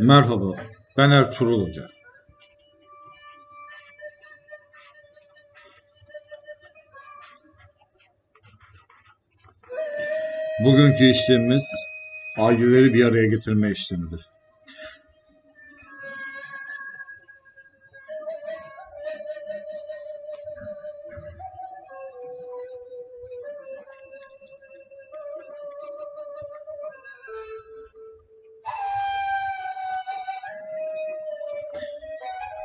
Merhaba, ben Ertuğrul Hoca. Bugünkü işlemimiz aileleri bir araya getirme işlemidir.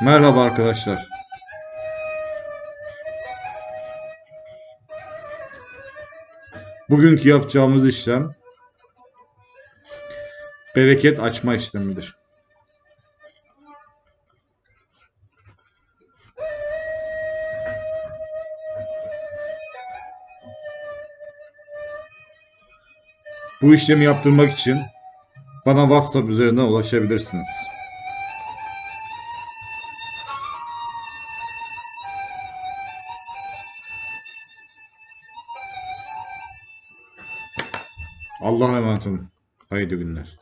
Merhaba arkadaşlar. Bugünkü yapacağımız işlem bereket açma işlemidir. Bu işlemi yaptırmak için bana WhatsApp üzerinden ulaşabilirsiniz. Allah'a emanet olun. Hayırlı günler.